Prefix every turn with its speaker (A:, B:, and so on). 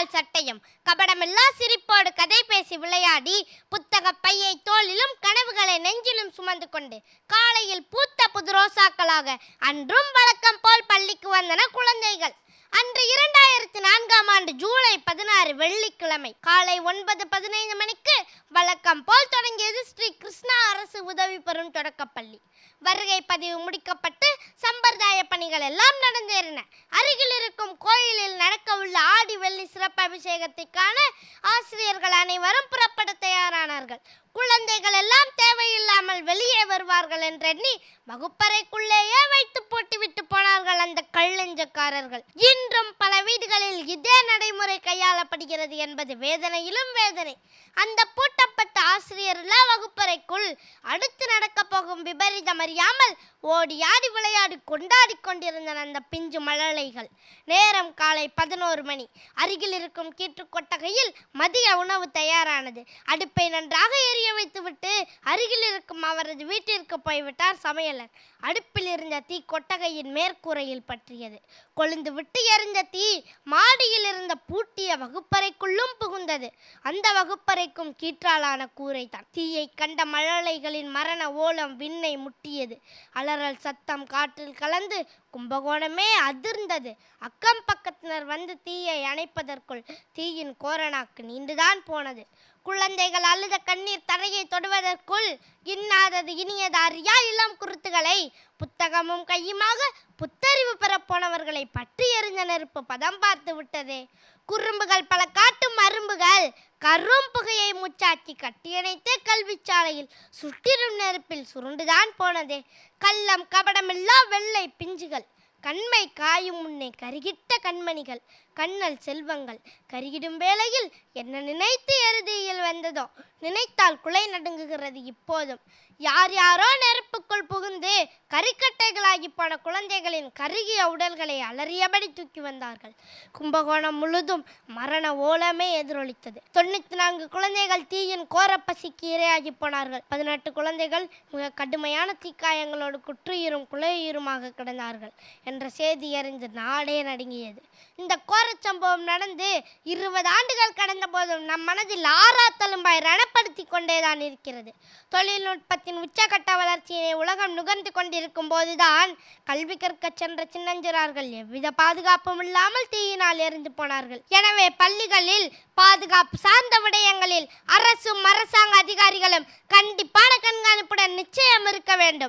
A: கால் சட்டையும். கபடமில்லா சிரிப்போடு கதை பேசி விளையாடி புத்தக பையை தோளிலும் கனவுகளை நெஞ்சிலும் சுமந்து கொண்டு காலையில் பூத்த புது ரோசாக்களாக அன்றும் வழக்கம் போல் பள்ளிக்கு வந்தன குழந்தைகள். அன்று இரண்டாயிரத்தி நான்காம் ஆண்டு ஜூலை பதினாறு வெள்ளிக்கிழமை காலை ஒன்பது பதினைந்து மணிக்கு வழக்கம் போல் தொடங்கியது ஸ்ரீ உதவி பெறும் தொடக்கப்பள்ளி. வருகை பதிவு முடிக்கப்பட்டு சம்பிரதாய பணிகள் எல்லாம் நடந்தேறின. அருகில் இருக்கும் கோயிலில் நடக்க உள்ள ஆடி வெள்ளி சிறப்பு அபிஷேகத்திற்கான ஆசிரியர்கள் அனைவரும் புறப்பட தயாரானார்கள். குழந்தைகள் எல்லாம் தேவையில்லாமல் வெளியே வருவார்கள் என்றெண்ணி வகுப்பறைக்குள்ளேயே வைத்து ஓட்டிவிட்டு போனார்கள் அந்த கள்ளஞ்சக்காரர்கள். இன்றும் பல வீடுகளில் இதே நடைமுறை கையாளப்படுகிறது என்பது வேதனையிலும் வேதனை. அந்த பூட்டப்பட்ட ஆசிரியர் இல்லா வகுப்பறைக்குள் அடுத்து நடக்கப் போகும் விபரீதம் அறியாமல் ஓடி ஆடி விளையாடி கொண்டாடி கொண்டிருந்தன அந்த பிஞ்சு மழலைகள். நேரம் காலை பதினோரு மணி. அருகில் இருக்கும் கீற்று கொட்டகையில் மதிய உணவு தயாரானது. அடுப்பை நன்றாக எரிய வைத்துவிட்டு அருகில் இருக்கும் அவரது வீட்டிற்கு போய்விட்டார் சமையலர். அடுப்பில் இருந்த தீ கொட்டகையின் மேற்கூரையில் பற்றியது. கொழுந்து விட்டு எரிந்த தீ மாடியில் இருந்த பூட்டிய வகுப்பறைக்குள்ளும் புகுந்தது. அந்த வகுப்பறைக்கும் கீற்றாலான கூரை தான் தீயை கண்ட மழலைகளின் மரண ஓலம் விண்ணை முட்டியது. அலறல் சத்தம் காற்றில் கலந்து கும்பகோணமே அதிர்ந்தது. அக்கம் பக்கத்தினர் வந்து தீயை அணைப்பதற்குள் தீயின் கோரணாக்கு நீண்டுதான் போனது. குழந்தைகள் அழுத கண்ணீர் தரையை தொடுவதற்குள் இன்னாதது இனியது அறியா இளம் குருத்துகளை. புத்தகமும் கையுமாக புத்தறிவு பெறப்போனவர்களை பற்றி எறிந்த நெருப்பு பதம் பார்த்து விட்டது. குறும்புகள் பல காட்டும் அரும்புகள். கரும் புகையை முச்சாக்கி கட்டியணைத்து கல்விச்சாலையில் சுற்றிடும் நெருப்பில் சுருண்டுதான் போனதே. கள்ளம் கபடமில்லா வெள்ளை பிஞ்சுகள். கண்மை காயும் முன்னே கருகிட்ட கண்மணிகள். கண்ணல் செல்வங்கள் கருகிடும் வேளையில் என்ன நினைத்து எருதியில் வந்ததோ? நினைத்தால் குலை நடுங்குகிறது இப்போதும். யார் யாரோ நெருப்புக்குள் புகுந்து கறிக்கட்டைகளாகி போன குழந்தைகளின் கருகிய உடல்களை அலறியபடி தூக்கி வந்தார்கள். கும்பகோணம் முழுதும் மரண ஓலமே எதிரொலித்தது. தொண்ணூத்தி நான்கு குழந்தைகள் தீயின் கோரப்பசிக்கு இரையாகி போனார்கள். பதினெட்டு குழந்தைகள் மிக கடுமையான தீக்காயங்களோடு குற்றுயிரும் குலையுயிருமாக கிடந்தார்கள் என்ற செய்தி அறிந்து நாடே நடுங்கியது. இந்த கோர கோரச் சம்பவம் நடந்து இருபது ஆண்டுகள் கடந்த போதும் நம் மனதில் ஆறா தழும்பாய் ரணப்படுத்தி கொண்டேதான் இருக்கிறது. தொழில்நுட்பத்தின் உச்சகட்ட வளர்ச்சியினை உலகம் நுகர்ந்து கொண்டிருக்கும் போதுதான் கல்வி கற்கச் சென்ற சின்னஞ்சிறார்கள் எவ்வித பாதுகாப்பும் இல்லாமல் தீயினால் எரிந்து போனார்கள். எனவே பள்ளிகளில் பாதுகாப்பு சார்ந்த விடயங்களில் அரசும் அரசாங்க அதிகாரிகளும் கண்டிப்பான கண்காணிப்புடன் நிச்சயம் இருக்க வேண்டும்.